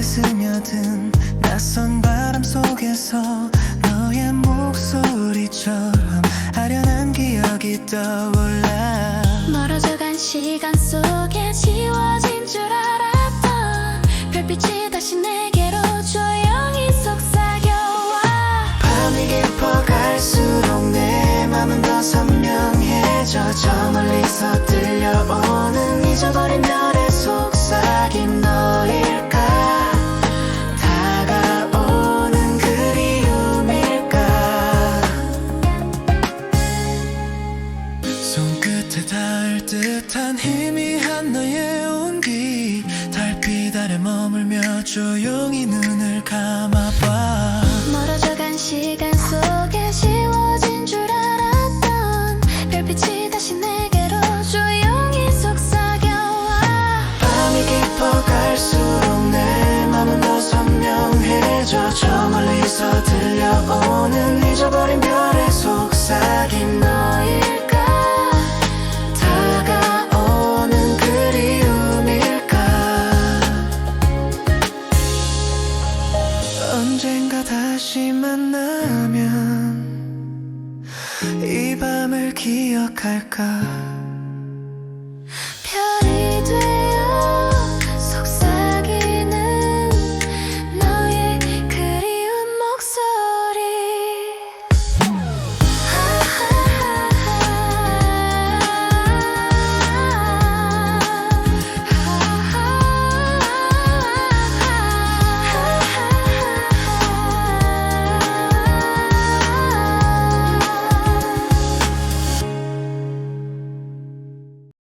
곁에 스며든 낯선 바람 속에서 너의 목소리처럼 아련한 기억이 떠올라. 멀어져간 시간 속에 지워진 줄 알았던 별빛이 다시 내게로 조용히 속삭여와. 밤이 깊어갈수록 내 맘은 더 선명해져 저 멀리서 손끝에 닿을 듯한 희미한 너의 온기 달빛 아래 머물며 조용히 눈 다시 만나면 이 밤을 기억할까